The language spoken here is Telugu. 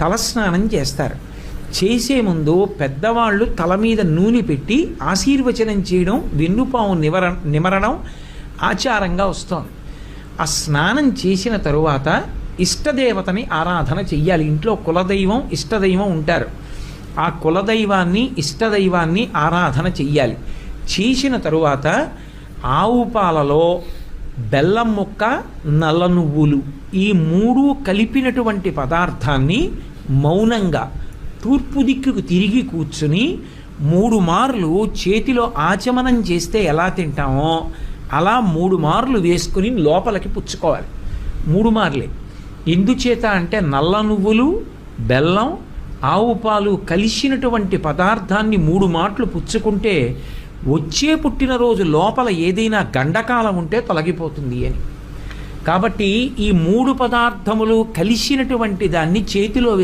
తలస్నానం చేస్తారు. చేసే ముందు పెద్దవాళ్ళు తల మీద నూనె పెట్టి ఆశీర్వచనం చేయడం వెన్నుపాము నివర నిమరడం ఆచారంగా వస్తోంది. ఆ స్నానం చేసిన తరువాత ఇష్టదేవతని ఆరాధన చెయ్యాలి. ఇంట్లో కులదైవం ఇష్టదైవం ఉంటారు. ఆ కులదైవాన్ని ఇష్టదైవాన్ని ఆరాధన చెయ్యాలి. చేసిన తరువాత ఆవు పాలలో బెల్లం ముక్క నల్ల నువ్వులు ఈ మూడు కలిపినటువంటి పదార్థాన్ని మౌనంగా తూర్పు దిక్కుకు తిరిగి కూర్చుని మూడు మార్లు చేతిలో ఆచమనం చేస్తే ఎలా తింటామో అలా మూడు మార్లు వేసుకుని లోపలికి పుచ్చుకోవాలి. మూడు మార్లే. ఎందుచేత అంటే నల్ల నువ్వులు బెల్లం ఆవు పాలు కలిసినటువంటి పదార్థాన్ని మూడు మాటలు పుచ్చుకుంటే వచ్చే పుట్టినరోజు లోపల ఏదైనా గండకాలం ఉంటే తొలగిపోతుంది అని. కాబట్టి ఈ మూడు పదార్థములు కలిసినటువంటి దాన్ని చేతిలో